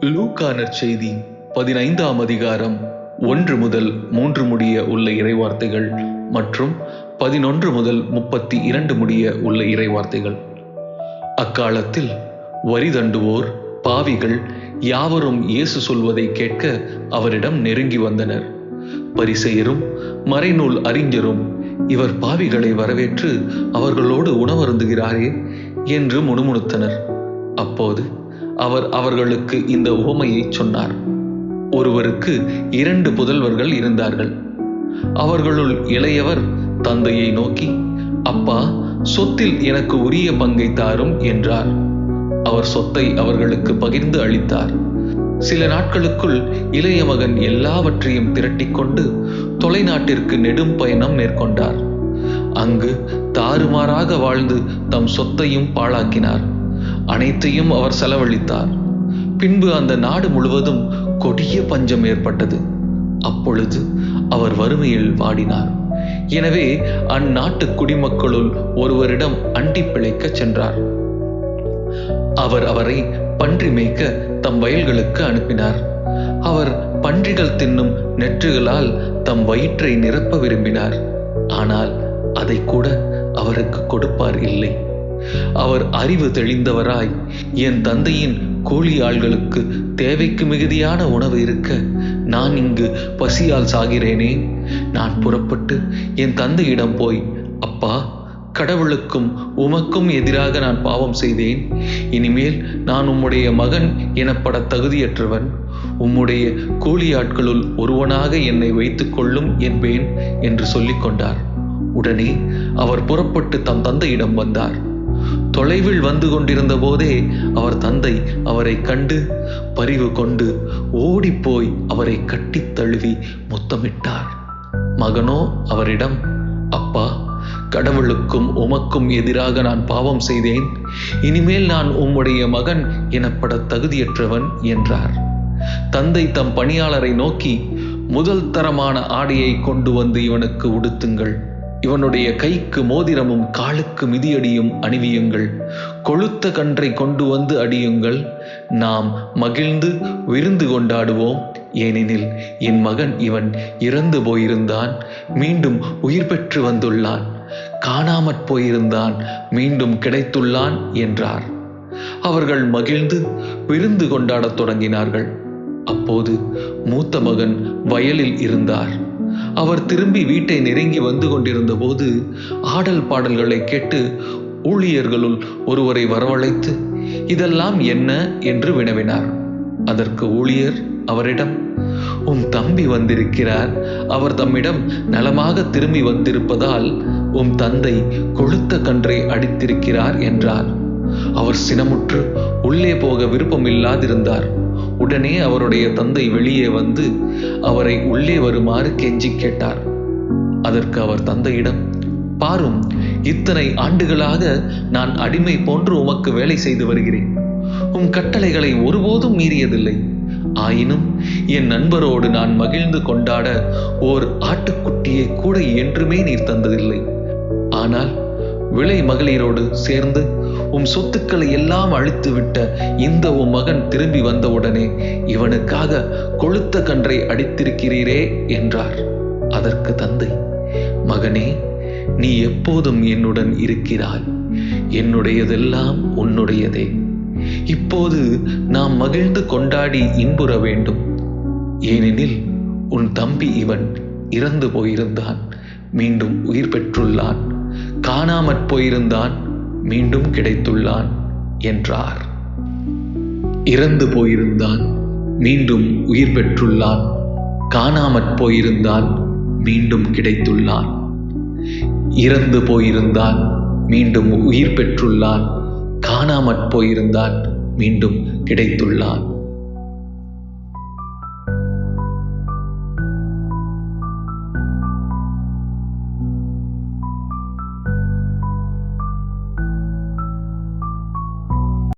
லூக்கா செய்தி பதினைந்தாம் அதிகாரம் ஒன்று முதல் மூன்று முடிய உள்ள இறைவார்த்தைகள் மற்றும் பதினொன்று முதல் முப்பத்தி இரண்டு முடிய உள்ள இறைவார்த்தைகள். அக்காலத்தில் வரி தண்டுவோர் பாவிகள் யாவரும் இயேசு சொல்வதை கேட்க அவரிடம் நெருங்கி வந்தனர். பரிசெயரும் மறைநூல் அறிஞரும் இவர் பாவிகளை வரவேற்று அவர்களோடு உணவருந்துகிறாரே என்று முணுமுணுத்தனர். அப்போது அவர் அவர்களுக்கு இந்த உவமையை சொன்னார். ஒருவருக்கு இரண்டு புதல்வர்கள் இருந்தார்கள். அவர்களுள் இளையவர் தந்தையை நோக்கி அப்பா சொத்தில் எனக்கு உரிய பங்கை தாரும் என்றார். அவர் சொத்தை அவர்களுக்கு பகிர்ந்து அளித்தார். சில நாட்களுக்குள் இளைய மகன் எல்லாவற்றையும் திரட்டிக்கொண்டு தொலைநாட்டிற்கு நெடும் பயணம் மேற்கொண்டார். அங்கு தாறுமாறாக வாழ்ந்து தம் சொத்தையும் பாழாக்கினார். அனைத்தையும் அவர் செலவழித்தார். பின்பு அந்த நாடு முழுவதும் கொடிய பஞ்சம் ஏற்பட்டது. அப்பொழுது அவர் வறுமையில் வாடினார். எனவே அந்நாட்டு குடிமக்களுள் ஒருவரிடம் அண்டி பிழைக்கச் சென்றார். அவர் அவரை பன்றி மேய்க்க தம் வயல்களுக்கு அனுப்பினார். அவர் பன்றிகள் தின்னும் நெற்றுகளால் தம் வயிற்றை நிரப்ப விரும்பினார். ஆனால் அதை கூட அவருக்கு கொடுப்பார் இல்லை. அவர் அறிவு தெளிந்தவராய். என் தந்தையின் கூலி ஆள்களுக்கு தேவைக்கு மிகுதியான உணவு இருக்க நான் இங்கு பசியால் சாகிறேனே. நான் புறப்பட்டு என் தந்தையிடம் போய் அப்பா கடவுளுக்கும் உமக்கும் எதிராக நான் பாவம் செய்தேன். இனிமேல் நான் உம்முடைய மகன் எனப்பட தகுதியற்றவன். உம்முடைய கூலி ஆட்களுள் ஒருவனாக என்னை வைத்துக் கொள்ளும் என்பேன் என்று சொல்லிக் கொண்டார். உடனே அவர் புறப்பட்டு தம் தந்தையிடம் வந்தார். தொலைவில் வந்து கொண்டிருந்த போதே அவர் தந்தை அவரை கண்டு பரிவு கொண்டு ஓடிப்போய் அவரை கட்டித் தழுவி முத்தமிட்டார். மகனோ அவரிடம் அப்பா கடவுளுக்கும் உமக்கும் எதிராக நான் பாவம் செய்தேன். இனிமேல் நான் உம்முடைய மகன் எனப்பட தகுதியற்றவன் என்றார். தந்தை தம் பணியாளரை நோக்கி முதல் தரமான ஆடையை கொண்டு வந்து இவனுக்கு உடுத்துங்கள். இவனுடைய கைக்கு மோதிரமும் காலுக்கு மிதியடியும் அணிவியுங்கள். கொழுத்த கன்றை கொண்டு வந்து அடியுங்கள். நாம் மகிழ்ந்து விருந்து கொண்டாடுவோம். ஏனெனில் என் மகன் இவன் இறந்து போயிருந்தான். மீண்டும் உயிர் பெற்று வந்துள்ளான். காணாமற் போயிருந்தான். மீண்டும் கிடைத்துள்ளான் என்றார். அவர்கள் மகிழ்ந்து விருந்து கொண்டாடத் தொடங்கினார்கள். அப்போது மூத்த மகன் வயலில் இருந்தார். அவர் திரும்பி வீட்டை நெருங்கி வந்து கொண்டிருந்த போது ஆடல் பாடல்களை கேட்டு ஊழியர்களுள் ஒருவரை வரவழைத்து இதெல்லாம் என்ன? என்று வினவினார். அதற்கு ஊழியர் அவரிடம் உம் தம்பி வந்திருக்கிறார். அவர் தம்மிடம் நலமாக திரும்பி வந்திருப்பதால் உம் தந்தை கொழுத்த கன்றை அடித்திருக்கிறார் என்றார். அவர் சினமுற்று உள்ளே போக விருப்பமில்லாதிருந்தார். உடனே அவருடைய தந்தை வெளியே வந்து அவரை உள்ளே வருமாறு கெஞ்சி கேட்டார். அதற்கு அவர் தந்தையிடம் பாரும் இத்தனை ஆண்டுகளாக நான் அடிமை போன்று உமக்கு வேலை செய்து வருகிறேன். உம் கட்டளைகளை ஒருபோதும் மீறியதில்லை. ஆயினும் என் நண்பரோடு நான் மகிழ்ந்து கொண்டாட ஓர் ஆட்டுக்குட்டியை கூட என்றுமே நீர் தந்ததில்லை. ஆனால் விலை மகளிரோடு சேர்ந்து உம் சொத்துக்களை எல்லாம் அழித்து விட்ட இந்த உம் மகன் திரும்பி வந்தவுடனே இவனுக்காக கொளுத்த கன்றை அடித்திருக்கிறீரே என்றார். அதற்கு தந்தை மகனே நீ எப்போதும் என்னுடன் இருக்கிறாய். என்னுடையதெல்லாம் உன்னுடையதே. இப்போது நாம் மகிழ்ந்து கொண்டாடி இன்புற வேண்டும். ஏனெனில் உன் தம்பி இவன் இறந்து போயிருந்தான் மீண்டும் உயிர் பெற்றுள்ளான். காணாமற் போயிருந்தான் மீண்டும் கிடைத்துள்ளான் என்றார். இறந்து போயிருந்தான் மீண்டும் உயிர் பெற்றுள்ளான். காணாமற் போயிருந்தான் மீண்டும் கிடைத்துள்ளான். இறந்து போயிருந்தான் மீண்டும் உயிர் பெற்றுள்ளான். காணாமற் போயிருந்தான் மீண்டும் கிடைத்துள்ளான்.